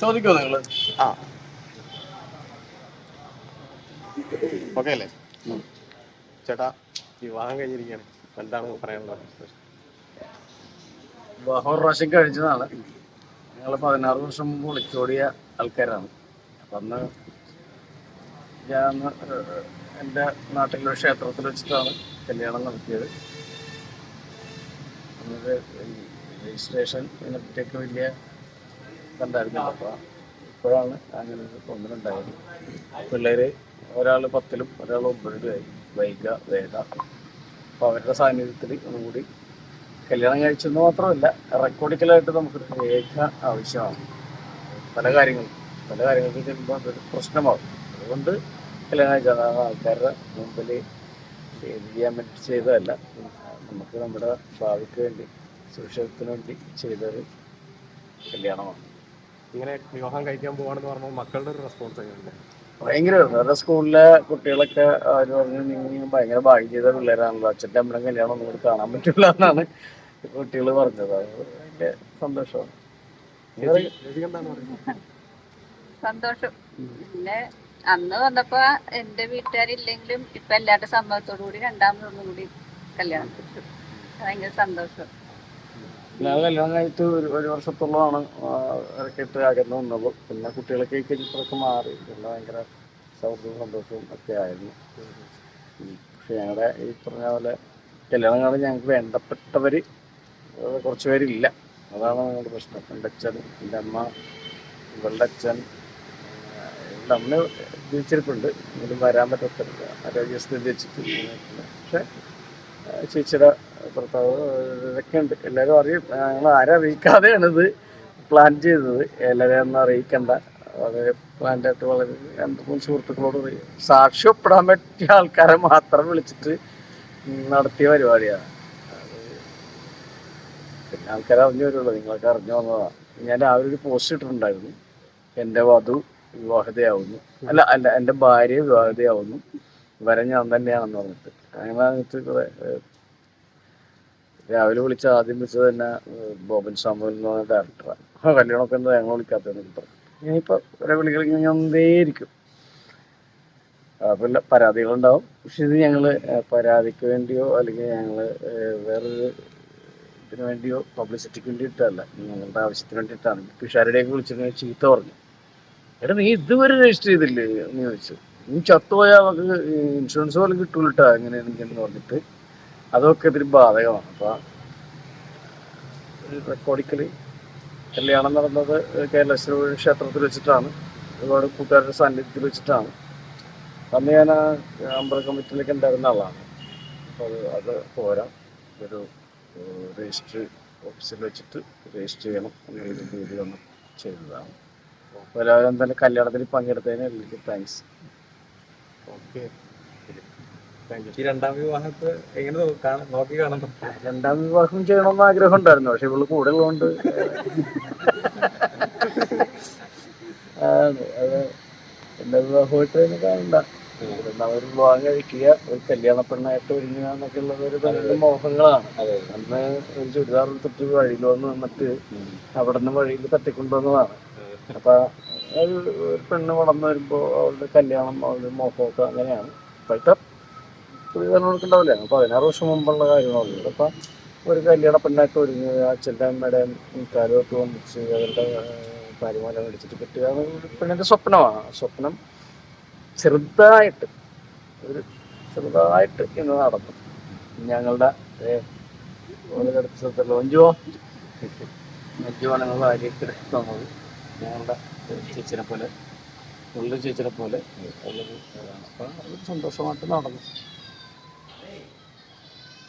ചോദിക്കോ നിങ്ങൾ ആ. ഓക്കെ അല്ലേ ചേട്ടാ വിവാഹം കഴിഞ്ഞിരിക്കുകയാണ് എന്താണ് പറയാനുള്ളത്? വിവാഹം ഒരു പ്രാവശ്യം കഴിച്ചതാണ്. ഞങ്ങൾ പതിനാറ് വർഷം മുമ്പ് ഒളിച്ചോടിയ ആൾക്കാരാണ്. അപ്പം അന്ന് ഞാൻ എന്റെ നാട്ടിലെ ക്ഷേത്രത്തിൽ വെച്ചിട്ടാണ് കല്യാണം നടത്തിയത്. ഈ രജിസ്ട്രേഷൻ ഇതിനെപ്പറ്റിയൊക്കെ വലിയ കണ്ടായിരുന്നില്ല അപ്പോൾ ഇപ്പോഴാണ് അങ്ങനെ ഒരു തോന്നലുണ്ടായത് പിള്ളേര് ഒരാൾ പത്തിലും ഒരാൾ ഒമ്പതിലുമായി വൈക വേഗ അപ്പോൾ അവരുടെ സാന്നിധ്യത്തിൽ ഒന്നുകൂടി കല്യാണം കഴിച്ചെന്ന് മാത്രമല്ല റെക്കോർഡിക്കലായിട്ട് നമുക്ക് രേഖ ആവശ്യമാണ്. പല കാര്യങ്ങളും പല കാര്യങ്ങൾക്ക് ചെല്ലുമ്പോൾ അതൊരു പ്രശ്നമാകും അതുകൊണ്ട് കല്യാണം കഴിച്ചത് ആൾക്കാരുടെ മുമ്പിൽ ചെയ്യാൻ വേണ്ടി ചെയ്തതല്ല. നമുക്ക് നമ്മുടെ ഭാവിക്ക് വേണ്ടി സുരക്ഷിതത്തിന് വേണ്ടി ചെയ്തൊരു കല്യാണമാണ്. ഇങ്ങനെ വിവാഹം കഴിക്കാൻ പോവാണെന്ന് പറഞ്ഞാൽ മക്കളുടെ ഒരു റെസ്പോൺസ് എങ്ങനെയുണ്ട്? ഭയങ്കര വേറെ സ്കൂളിലെ കുട്ടികളൊക്കെ അവർ പറഞ്ഞു നിങ്ങൾ ഭയങ്കര ഭാഗ്യം ചെയ്ത പിള്ളേരാണല്ലോ. അച്ഛന്റെ അമ്മയുടെ കല്യാണം ഒന്നും കൂടി കാണാൻ പറ്റില്ല എന്നാണ് കുട്ടികൾ പറഞ്ഞത്. അത് ഭയങ്കര സന്തോഷമാണ്. സന്തോഷം. പിന്നെ അന്ന് വന്നപ്പോ എന്റെ വീട്ടുകാരില്ലെങ്കിലും ഇപ്പൊ എല്ലാവരുടെ സമ്മതത്തോടു കൂടി രണ്ടാമതൊന്നും കൂടി കല്യാണം കഴിച്ചു. ഭയങ്കര സന്തോഷം. ഞാൻ കല്യാണം കഴിച്ച് ഒരു ഒരു വർഷത്തോളമാണ് ഇറക്കിയിട്ട് അകന്നു നിന്നത്. പിന്നെ കുട്ടികളൊക്കെ കഴിഞ്ഞിട്ടൊക്കെ മാറി. പിന്നെ ഭയങ്കര സൗഹൃദവും സന്തോഷവും ഒക്കെ ആയിരുന്നു. പക്ഷെ ഞങ്ങളുടെ ഈ പറഞ്ഞ പോലെ കല്യാണം കാണാൻ ഞങ്ങൾക്ക് വേണ്ടപ്പെട്ടവർ കുറച്ച് പേരില്ല. അതാണ് ഞങ്ങളുടെ പ്രശ്നം. എന്റെ അച്ഛൻ എന്റെ അമ്മ ഇവളുടെ അച്ഛൻ എന്റെ അമ്മ ജീവിച്ചിരിപ്പുണ്ട്. എങ്കിലും വരാൻ പറ്റത്തില്ല ആരോഗ്യസ്ഥിതി വെച്ചിട്ട് പക്ഷെ ചേച്ചിയുടെ ഭർത്താവ് ഇതൊക്കെ ഉണ്ട് എല്ലാവരും അറിയും. ഞങ്ങൾ ആരും പ്ലാൻ ചെയ്തത്. എല്ലാവരെയും ഒന്നും അറിയിക്കണ്ട. വളരെ പ്ലാൻഡായിട്ട് വളരെ രണ്ട് മൂന്ന് സുഹൃത്തുക്കളോട് പറയും. സാക്ഷി ഒപ്പിടാൻ പറ്റിയ ആൾക്കാരെ മാത്രം വിളിച്ചിട്ട് നടത്തിയ പരിപാടിയാണ് പിന്നെ ആൾക്കാരെ അറിഞ്ഞു വരുള്ളൂ. നിങ്ങളൊക്കെ അറിഞ്ഞു വന്നതാണ് ഞാൻ രാവിലെ ഒരു പോസ്റ്റ് ഇട്ടിട്ടുണ്ടായിരുന്നു. എന്റെ വധു വിവാഹിതയാവുന്നു. അല്ല അല്ല എന്റെ ഭാര്യ വിവാഹിതയാവുന്നു. വരെ ഞാൻ തന്നെയാണെന്ന് പറഞ്ഞിട്ട്. അങ്ങനെ കുറെ രാവിലെ വിളിച്ച ആദ്യം വിളിച്ചത് തന്നെ ബോബൻ സാമുവൽ എന്ന് പറഞ്ഞ ഡയറക്ടറാണ് ആ. കല്യാണമൊക്കെ എന്താ ഞങ്ങൾ വിളിക്കാത്തതെന്ന് പറഞ്ഞു ഇനിയിപ്പോൾ വിളികൾ ഇങ്ങനെ വന്നേയിരിക്കും. പിന്നെ പരാതികളുണ്ടാവും. പക്ഷെ ഇത് ഞങ്ങൾ പരാതിക്ക് വേണ്ടിയോ അല്ലെങ്കിൽ ഞങ്ങൾ വേറൊരു ഇതിനു വേണ്ടിയോ പബ്ലിസിറ്റിക്ക് വേണ്ടിയിട്ടല്ല. ഞങ്ങളുടെ ആവശ്യത്തിന് വേണ്ടിയിട്ടാണ്. പിഷാരുടെയൊക്കെ വിളിച്ചിട്ട് ചീത്ത പറഞ്ഞു. എടാ നീ ഇതുവരെ രജിസ്റ്റർ ചെയ്തില്ലേ? നീ ചോദിച്ചു. നീ ചത്തുപോയാൽ നമുക്ക് ഇൻഷുറൻസ് പോലും കിട്ടൂലട്ടാ എങ്ങനെയാണെന്ന് പറഞ്ഞിട്ട്. അതൊക്കെ ഇതിന് ബാധകമാണ്. അപ്പോൾ റെക്കോർഡിക്കൽ കല്യാണം നടന്നത് കേരളശ്വര ക്ഷേത്രത്തിൽ വെച്ചിട്ടാണ്. ഒരുപാട് കൂട്ടുകാരുടെ സാന്നിധ്യത്തിൽ വെച്ചിട്ടാണ്. അന്ന് ഞാൻ ആ അമ്പല കമ്മിറ്റിയിലേക്ക് ഉണ്ടായിരുന്ന ആളാണ്. അപ്പോൾ അത് പോരാ. ഒരു രജിസ്റ്റർ ഓഫീസിൽ വെച്ചിട്ട് രജിസ്റ്റർ ചെയ്യണം അങ്ങനെ രീതി ഒന്ന് ചെയ്തതാണ്. അപ്പോൾ എല്ലാവരും തന്നെ കല്യാണത്തിൽ പങ്കെടുത്തതിന് എല്ലാവർക്കും താങ്ക്സ് ഓക്കെ ഈ രണ്ടാം വിവാഹത്തെ എങ്ങനെ നോക്കി കാണുന്നു രണ്ടാം വിവാഹം ചെയ്യണമെന്ന് ആഗ്രഹം ഉണ്ടായിരുന്നു പക്ഷെ ഇവൾ കൂടെ ഉള്ളതുകൊണ്ട്. ആണ്. അത് എന്റെ വിവാഹമായിട്ട് തന്നെ കാണണ്ട. ഒരു വിവാഹം കഴിക്കുക. ഒരു കല്യാണ പെണ്ണായിട്ട് ഒരുങ്ങുക എന്നൊക്കെ ഉള്ളത് ഒരു തരം മോഹങ്ങളാണ്. അന്ന് ഒരു ചുരിദാർ എടുത്തിട്ട് വഴിയിൽ വന്ന് നിന്നിട്ട് അവിടെ നിന്ന് വഴിയിൽ തട്ടിക്കൊണ്ടുവന്നതാണ്. അപ്പൊ ഒരു പെണ്ണ് വളർന്നു വരുമ്പോ അവളുടെ കല്യാണം അവളുടെ മോഹമൊക്കെ അങ്ങനെയാണ്. ഇപ്പോഴത്തെ പുതിയതലമുറക്ക് ഉണ്ടാവില്ല പതിനാറ് വർഷം മുമ്പുള്ള കാര്യങ്ങളുള്ളൂ ഇതിപ്പോൾ ഒരു കല്യാണ പെണ്ണായിട്ട് ഒരുങ്ങി അച്ഛന്റെ ചെല്ലമ്മയുടെ കാലോട്ട് വന്നിച്ച് അവരുടെ കാര്യമാല മേടിച്ചിട്ട് കിട്ടുക ഒരു പെണ്ണിന്റെ സ്വപ്നമാണ്. സ്വപ്നം ചെറുതായിട്ട് ഒരു ചെറുതായിട്ട് ഇന്ന് നടന്നു. ഞങ്ങളുടെ സ്ഥലത്തുള്ള ഒഞ്ചുവോ മഞ്ജുവാണ് ഞങ്ങൾ ഭാര്യയ്ക്ക് തന്നത് ഞങ്ങളുടെ ചേച്ചിനെ പോലെ ഉള്ള ചേച്ചിനെ പോലെ ഉള്ളത്. അപ്പം അത് സന്തോഷമായിട്ട് നടന്നു.